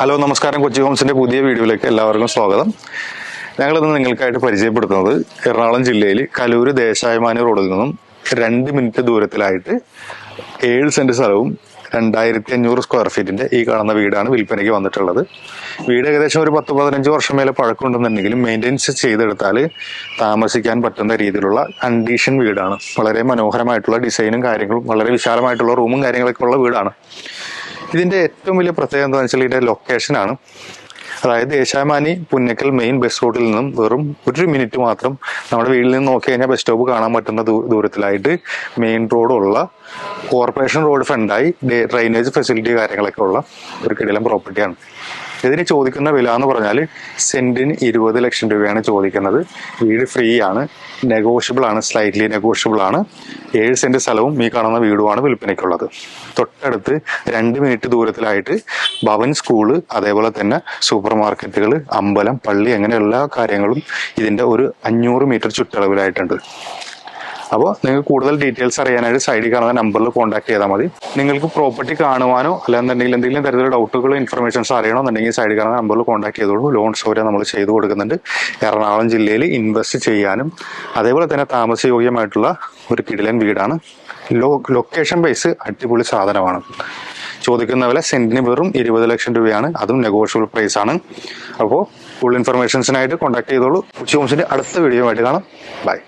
Hello നമസ്കാരം. കൊച്ചി ഹോംസിന്റെ പുതിയ വീഡിയോയിലേക്ക് എല്ലാവർക്കും സ്വാഗതം. ഞങ്ങൾ ഇന്ന് നിങ്ങൾക്കായിട്ട് പരിചയപ്പെടുത്തുന്നത് എറണാകുളം ജില്ലയിൽ കലൂര് ദേശാഭിമാനി റോഡിൽ നിന്നും രണ്ട് മിനിറ്റ് ദൂരത്തിലായിട്ട് ഏഴ് സെന്റ് സ്ഥലവും രണ്ടായിരത്തി അഞ്ഞൂറ് സ്ക്വയർ ഫീറ്റിന്റെ ഈ കാണുന്ന വീടാണ് വിൽപ്പനയ്ക്ക് വന്നിട്ടുള്ളത്. വീട് ഏകദേശം ഒരു പത്ത് പതിനഞ്ച് വർഷം മേലെ പഴക്കമുണ്ടെന്നുണ്ടെങ്കിലും മെയിന്റെനൻസ് ചെയ്തെടുത്താൽ താമസിക്കാൻ പറ്റുന്ന രീതിയിലുള്ള കണ്ടീഷൻ വീടാണ്. വളരെ മനോഹരമായിട്ടുള്ള ഡിസൈനും കാര്യങ്ങളും വളരെ വിശാലമായിട്ടുള്ള റൂമും കാര്യങ്ങളൊക്കെ ഉള്ള വീടാണ്. ഇതിന്റെ ഏറ്റവും വലിയ പ്രത്യേകത എന്താണെന്ന് വെച്ചാൽ ഇതിന്റെ ലൊക്കേഷനാണ് അതായത് ദേശാമാനി പുന്നക്കൽ മെയിൻ ബസ് റൂട്ടിൽ നിന്നും വെറും ഒരു മിനിറ്റ് മാത്രം നമ്മുടെ വീട്ടിൽ നിന്ന് നോക്കി കഴിഞ്ഞാൽ ബസ് സ്റ്റോപ്പ് കാണാൻ പറ്റുന്ന ദൂരത്തിലായിട്ട് മെയിൻ റോഡുള്ള കോർപ്പറേഷൻ റോഡ് ഫ്രണ്ടായി ഡ്രൈനേജ് ഫെസിലിറ്റി കാര്യങ്ങളൊക്കെ ഉള്ള ഒരു കിടിലം പ്രോപ്പർട്ടിയാണ് ഇതിന് ചോദിക്കുന്ന വില എന്ന് പറഞ്ഞാൽ സെന്റിന് ഇരുപത് ലക്ഷം രൂപയാണ് ചോദിക്കുന്നത്. വീട് ഫ്രീ ആണ്. നെഗോഷ്യബിൾ ആണ്. സ്ലൈറ്റ്ലി നെഗോഷ്യബിൾ ആണ്. ഏഴ് സെന്റ് സ്ഥലവും ഈ കാണുന്ന വീടുമാണ് വിൽപ്പനയ്ക്കുള്ളത്. തൊട്ടടുത്ത് രണ്ട് മിനിറ്റ് ദൂരത്തിലായിട്ട് ഭവൻ സ്കൂൾ അതേപോലെ തന്നെ സൂപ്പർ മാർക്കറ്റുകൾ അമ്പലം പള്ളി അങ്ങനെ എല്ലാ കാര്യങ്ങളും ഇതിന്റെ ഒരു അഞ്ഞൂറ് മീറ്റർ ചുറ്റളവിലായിട്ടുണ്ട്. അപ്പോൾ നിങ്ങൾക്ക് കൂടുതൽ ഡീറ്റെയിൽസ് അറിയാനായിട്ട് സൈഡിൽ കാണുന്ന നമ്പറിൽ കോൺടാക്ട് ചെയ്താൽ മതി. നിങ്ങൾക്ക് പ്രോപ്പർട്ടി കാണുവാനോ അല്ലാന്നുണ്ടെങ്കിൽ എന്തെങ്കിലും തരത്തിലുള്ള ഡൗട്ടുകളോ ഇൻഫർമേഷൻസ് അറിയണമെന്നുണ്ടെങ്കിൽ സൈഡിൽ കാണുന്ന നമ്പറിൽ കോൺടാക്ട് ചെയ്തോളൂ. ലോൺ സൗകര്യം നമ്മൾ ചെയ്തു കൊടുക്കുന്നുണ്ട്. എറണാകുളം ജില്ലയിൽ ഇൻവെസ്റ്റ് ചെയ്യാനും അതേപോലെ തന്നെ താമസയോഗ്യമായിട്ടുള്ള ഒരു കിടിലൻ വീടാണ്. ലോ ലൊക്കേഷൻ ബേസ് അടിപൊളി സാധനമാണ്. ചോദിക്കുന്ന വില സെന്റിന് വെറും ഇരുപത് ലക്ഷം രൂപയാണ്. അതും നെഗോഷ്യബിൾ പ്രൈസ് ആണ്. അപ്പോൾ ഫുൾ ഇൻഫർമേഷൻസിനായിട്ട് കോൺടാക്ട് ചെയ്തോളൂ. ഉച്ച ഹോംസിന്റെ അടുത്ത വീഡിയോ ആയിട്ട് കാണാം. ബൈ